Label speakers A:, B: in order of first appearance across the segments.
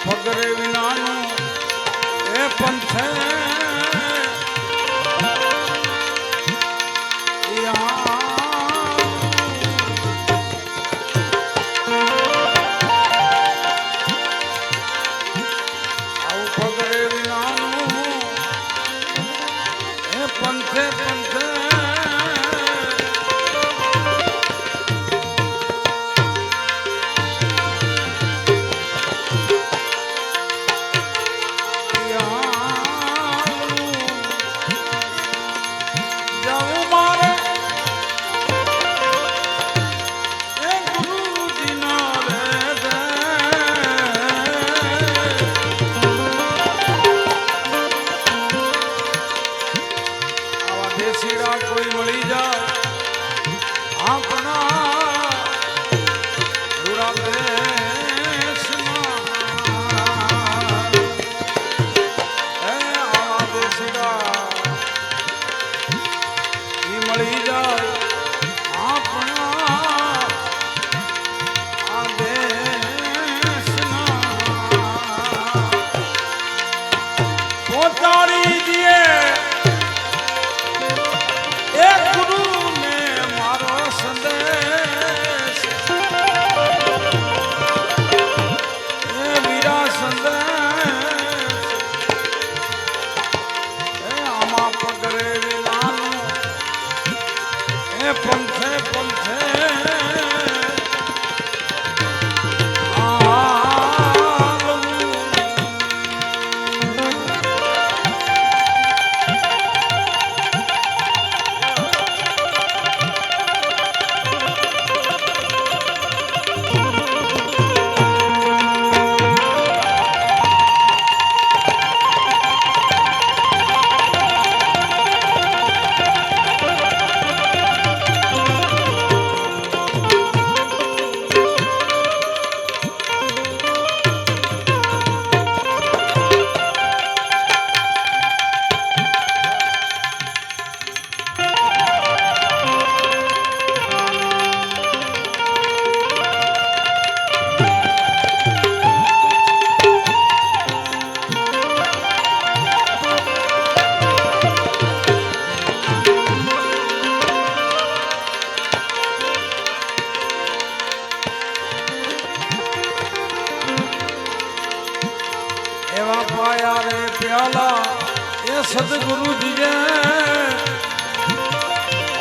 A: પગરે વિનાનું એ પંથે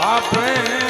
A: આપણે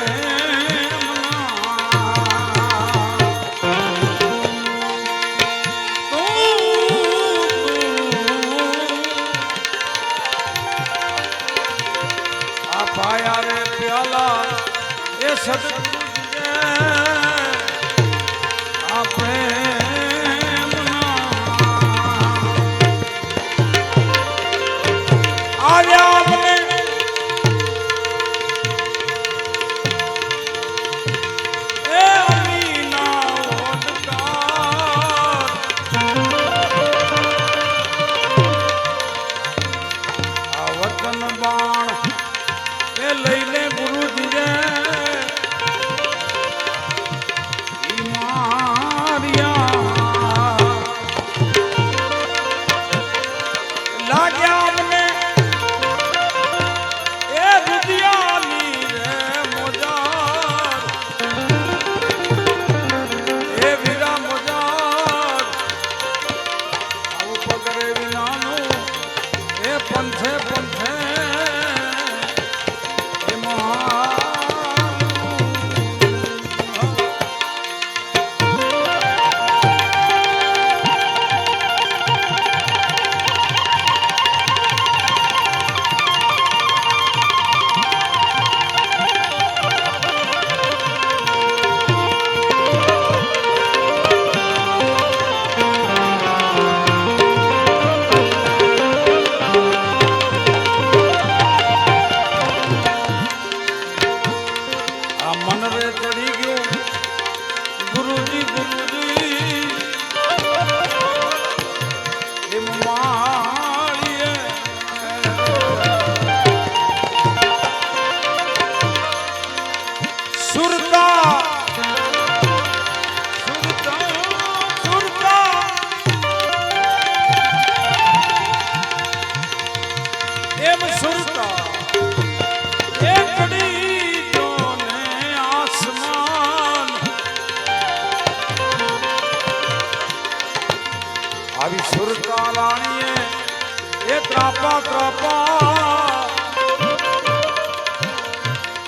A: ત્રાપા ત્રાપા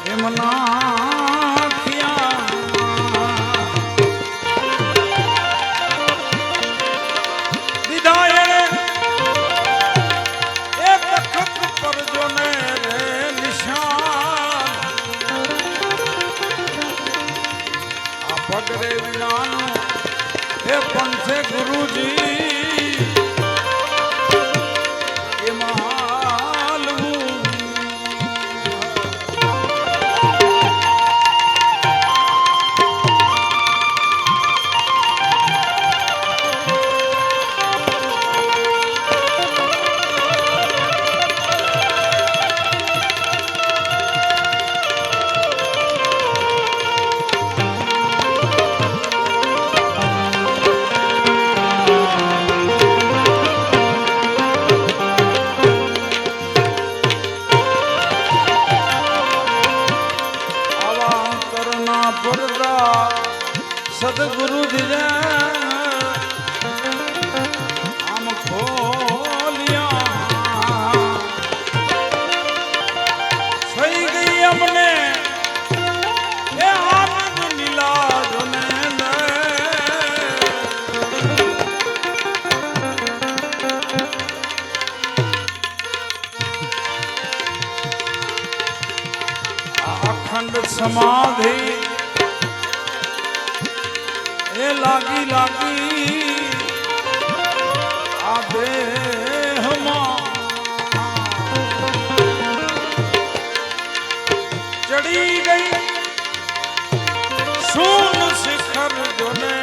A: એમના અખંડ સમાધિ. એ લાગી લાગી આ દેહમાં. ચડી ગઈ. સૂન શિખર જોને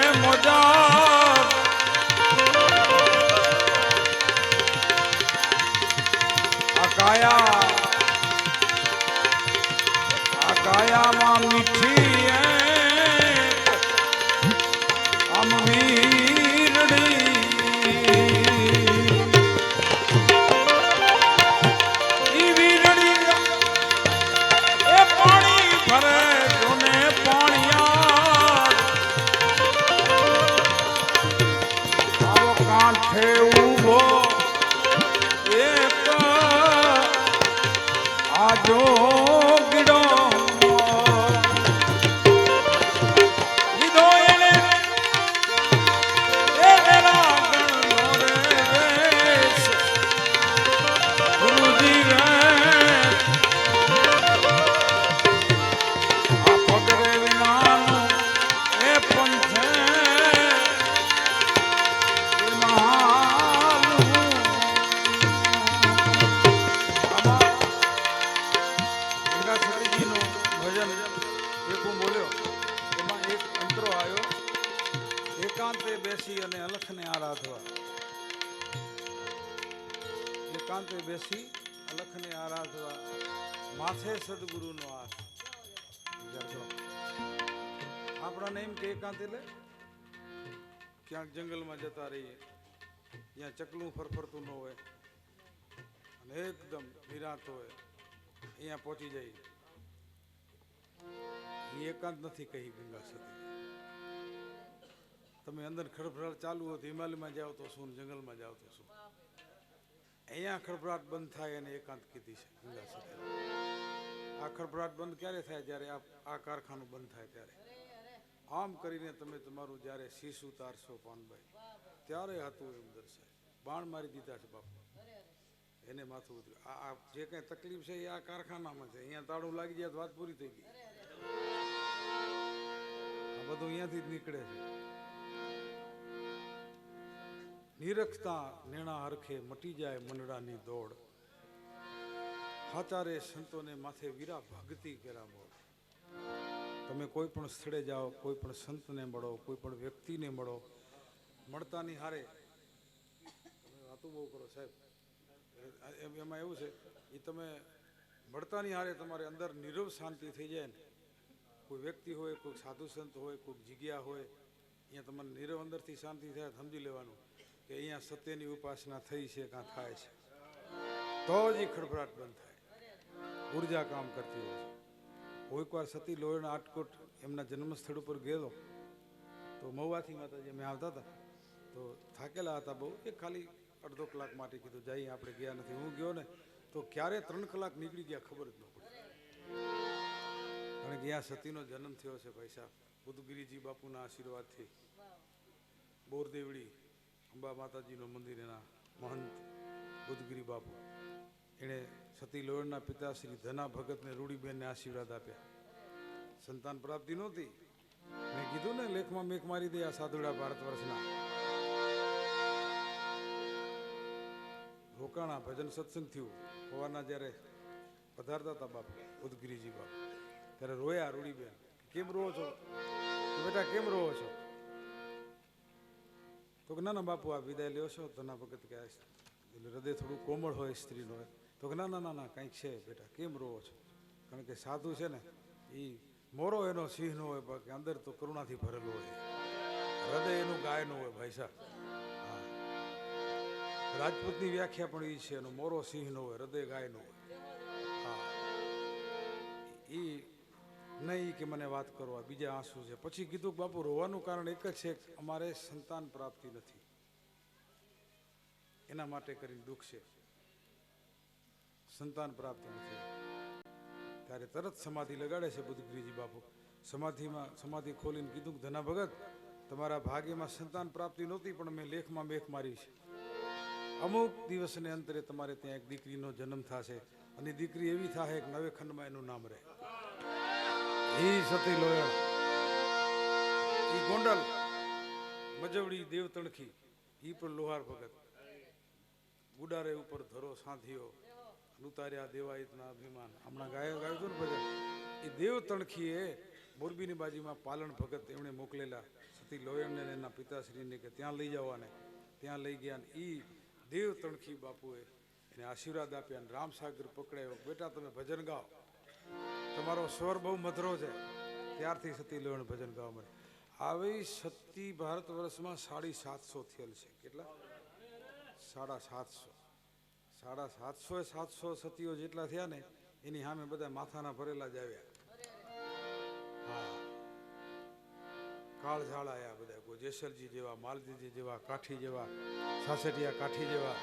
A: કાંઠે ક્યાંક જંગલમાં જતા રહીએ. ત્યાં ચકલું ફરફરતું ન હોય. અને એકદમ નિરાંત હોય. અહીંયા પહોંચી જઈએ. એ એકાંત નથી કહી ગંગા સતી. તમે અંદર ખડભડાટ ચાલુ હોય તો હિમાલયમાં જાઓ તો શું જંગલમાં જાઓ તો શું? અહીંયા ખડભડાટ બંધ થાય અને એકાંત કીધી છે ગંગા સતી. આ ખડભડાટ બંધ ક્યારે થાય? જ્યારે આ કારખાનું બંધ થાય ત્યારે. આમ કરીને તમે તમારું જ્યારે શીશ ઉતારશો પાનભાઈ ત્યારે હતું એમ દર્શાય બાણ મારી દીધા છે બાપુ. એને માથું ઉતર્યું. આ જે કંઈ તકલીફ છે એ આ કારખાનામાં છે. અહીંયા તાળું લાગી જાય તો વાત પૂરી થઈ ગઈ. આ બધું અહીંયાથી જ નીકળે છે. નિરખતા નેણા હરખે મટી જાય મંડળાની દોડ. હાચારે સંતોને માથે વીરા ભક્તિ કર્યા બોલ તમે કોઈ પણ સ્થળે જાઓ, કોઈ પણ સંતને મળો, કોઈ પણ વ્યક્તિને મળો, મળતાની હારે તમે વાતો બહુ કરો સાહેબ. એમ- એવું છે એ તમે મળતાની હારે તમારે અંદર નીરવ શાંતિ થઈ જાય ને. કોઈ વ્યક્તિ હોય, કોઈ સાધુ સંત હોય, કોઈ જગ્યા હોય, અહીંયા તમારે નીરવ અંદરથી શાંતિ થાય સમજી લેવાનું કે અહીંયા સત્યની ઉપાસના થઈ છે, કાં થાય છે. તો જ એ ખડભડાટ બંધ થાય. ઊર્જા કામ કરતી હોય છે. કોઈક વાર સતી લોહીના આટકોટ એમના જન્મસ્થળ ઉપર ગયેલો. તો મહુવાથી માતાજી અમે આવતા હતા. તો થાકેલા હતા બહુ. એ ખાલી અડધો કલાક માટે કીધું જઈએ આપણે ગયા નથી. હું ગયો ને, તો ક્યારે ત્રણ કલાક નીકળી ગયા ખબર જ ન પડી. અને જ્યાં સતીનો જન્મ થયો છે ભાઈ સાહેબ. બુદ્ધગીરીજી બાપુના આશીર્વાદથી. બોરદેવડી, અંબા માતાજીનું મંદિર એના મહંત બુદ્ધગીરી બાપુ. એણે સતી લોયણના પિતા શ્રી ધના ભગતને રૂડીબેનને આશીર્વાદ આપ્યા. સંતાન પ્રાપ્તિ નહોતી. મેં કીધું ને, લેખમાં મેક મારી દે આ સાધુડા ભારત વર્ષના. રોકાણા ભજન સત્સંગ થયું. સવારના જ્યારે પધારતા હતા બાપુ, ઉદગીરીજી બાપ, ત્યારે રોયા રૂડીબેન. કેમ રોવો છો? બેટા, કેમ રોવો છો? તો કે, ના ના, બાપુ, આ વિદાય લ્યો છો. ધના ભગત કે હૃદય થોડું કોમળ હોય, સ્ત્રીનું હોય. તો કે ના ના ના કંઈક છે બેટા, કેમ રોવો છો? કારણ કે સાધુ છે ને એ મોરો એનો સિંહ નો હોય, બાકી અંદર તો કરુણાથી ભરેલો હોય. હૃદય એનું ગાયનું હોય, ભાઈ સાહેબ. રાજપૂતની વ્યાખ્યા પણ એ છે, એનો મોરો સિંહ નો હોય, હૃદય ગાયનો હોય. હા. એ નહીં કે મને વાત કરવા, બીજા આંસુ છે. પછી કીધું કે બાપુ, રોવાનું કારણ એક જ છે અમારે સંતાન પ્રાપ્તિ નથી. એના માટે કરીને દુઃખ છે. સંતાન પ્રાપ્તિ નથી. ત્યારે તરત સમાધિ લગાડે છે બુદ્ધગીરીજી બાપુ. સમાધિમાં, સમાધિ ખોલીને કીધું કે, ધના ભગત, તમારા ભાગ્યમાં સંતાન પ્રાપ્તિ નહોતી, પણ મેં લેખમાં મેખ મારી છે. અમુક દિવસને અંતરે તમારે ત્યાં એક દીકરીનો જન્મ થશે અને દીકરી એવી થાય કે નવે ખંડમાં એનું નામ રહે. ઈ સતી લોયણ. એ ગોંડલ, મજવડી, દેવતણખી એ પણ લોહાર ભગત. ગુડારે ઉપર ધરો સાંધિયો. ઉતાર્યા દેવાયતના અભિમાન. હમણાં ગાયો ગાયું હતું ને ભજન એ દેવ તણખીએ મોરબીની બાજુમાં પાલણ ભગત એમણે મોકલેલા. સતી લોયણને એના પિતાશ્રીને કે ત્યાં લઈ જવાને. ત્યાં લઈ ગયા ને એ દેવ તણખી બાપુએ એને આશીર્વાદ આપ્યા અને રામસાગર પકડાયો. બેટા, તમે ભજન ગાઓ. તમારો સ્વર બહુ મધરો છે. ત્યારથી સતી લોયણ ભજન ગાવા મળે આવી સતી ભારત વર્ષમાં સાડી સાતસો થયેલ છે. કેટલા? સાડા સાતસો. સાડા સાતસો સાતસો સતીઓ જેટલા થયા ને, એની સામે બધા માથાના ભરેલા જ આવ્યા. હા. કાળઝાળ આવ્યા બધા ગોજેસરજી જેવા માલદીજી જેવા, કાઠી જેવા સાસઠિયા કાઠી જેવા,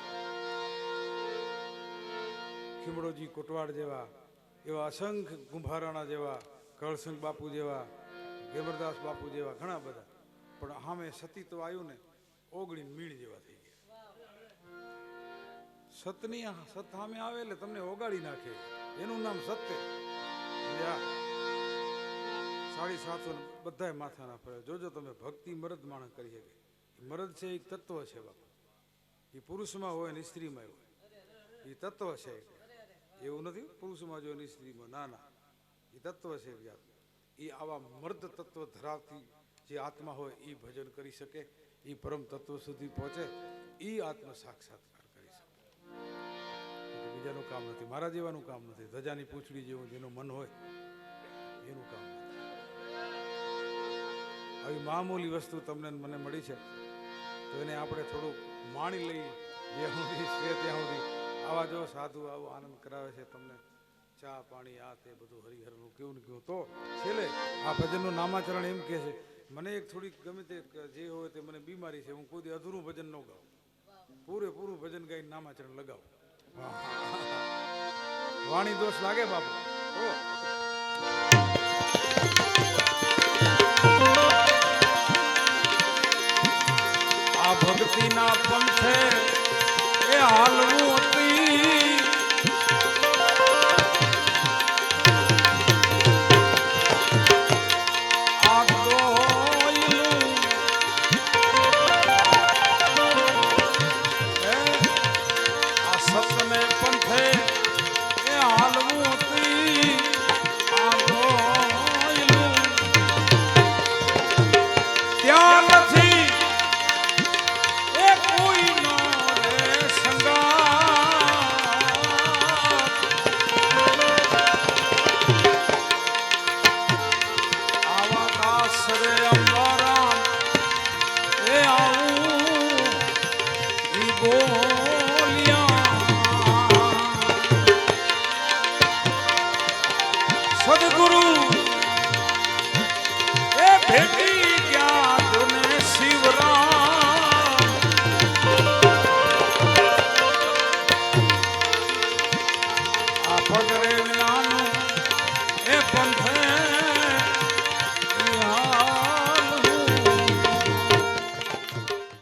A: ખીમડોજી કોટવાડ જેવા, એવા અસંખ્ય કુંભારાણા જેવા કળસંગ બાપુ જેવા ગેબરદાસ બાપુ જેવા ઘણા બધા. પણ સામે સતી તો આવ્યું ને, ઓગળી મીણ જેવા થઈ સતની સત સામે આવે એટલે તમને ઓગાળી નાખે. એનું નામ સત્ય. સાડી સાતસો બધાય માથાના ફરે. જોજો તમે, ભક્તિ મરદ માણસ કરી શકે મરદ છે એક તત્વ છે બાપુ. એ પુરુષમાં હોય ને સ્ત્રીમાં હોય. એ તત્વ છે. એવું નથી? પુરુષમાં જો ને સ્ત્રીમાં. ના ના. એ તત્વ છે એક એ આવા મર્દ તત્વ ધરાવતી જે આત્મા હોય, એ ભજન કરી શકે. એ પરમ તત્વ સુધી પહોંચે. એ આત્મ સાક્ષાત્કાર. બીજાનું કામ નથી, મારા જેવાનું કામ નથી. ધજાની પૂંછડી જેવું જેનું મન હોય, એનું કામ આવી મામૂલી વસ્તુ તમને મને મળી છે, તો એને આપણે થોડુંક માણી લઈએ. જ્યાં સુધી છે ત્યાં સુધી. આવા જો સાધુ, આવો આનંદ કરાવે છે તમને. ચા, પાણી, આ તે બધું, હરિહરનું કેવું ને કેવું. તો છેલ્લે આ ભજનનું નામાચરણ એમ કહે છે, મને એક થોડીક ગમે તે જે હોય તે મને બીમારી છે, હું કોઈ અધૂરું ભજન ન ગાઉં. પૂરેપૂરું ભજન ગાઈને નામાચરણ લગાવું. વાણી દોષ લાગે બાપુ. ભક્તિના પંથે એ હાલવું Oh.